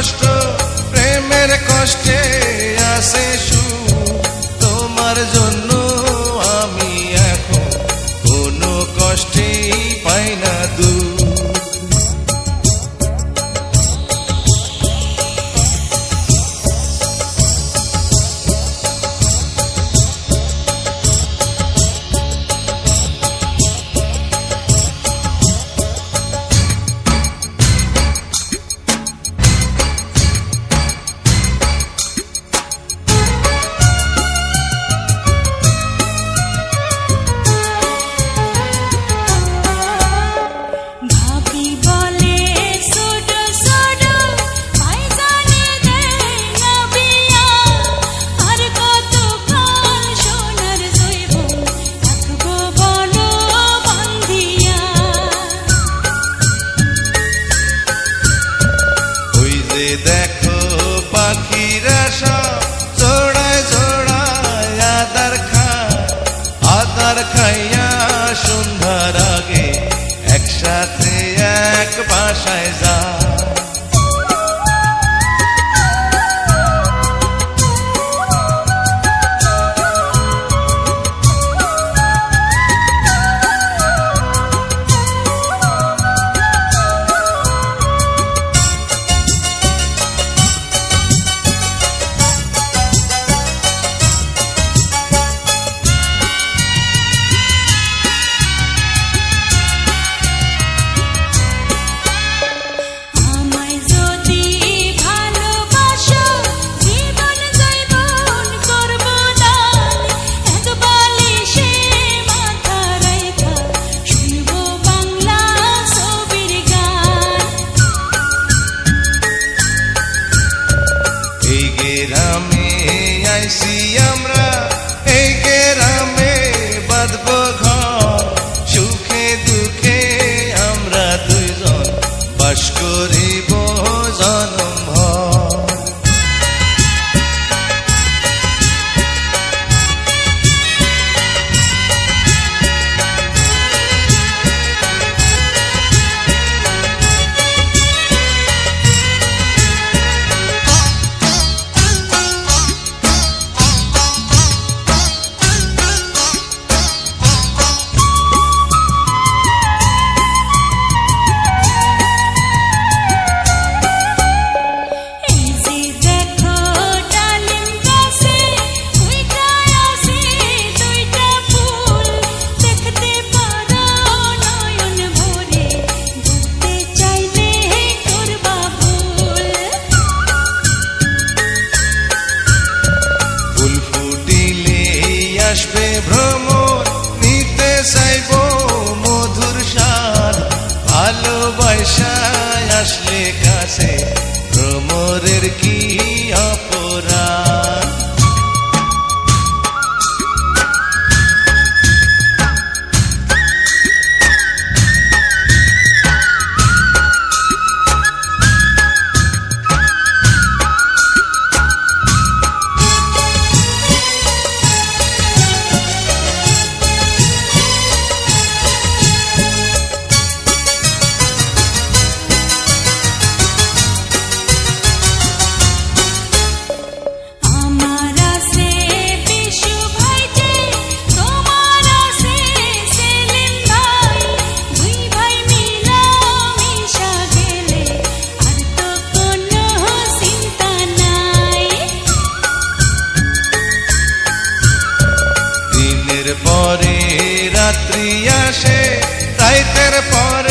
কষ্ট প্রেমের কষ্টে পাখিরা সব জোড়ায় জোড়ায় আদার খায়। আদার খাইয়া সন্ধ্যার আগে একসাথে এক বাসায় যায়। বর্ষায় আসলে কাছে ভ্রমরের কি অপরাধ? রাত্রি আসে রাইতের পরে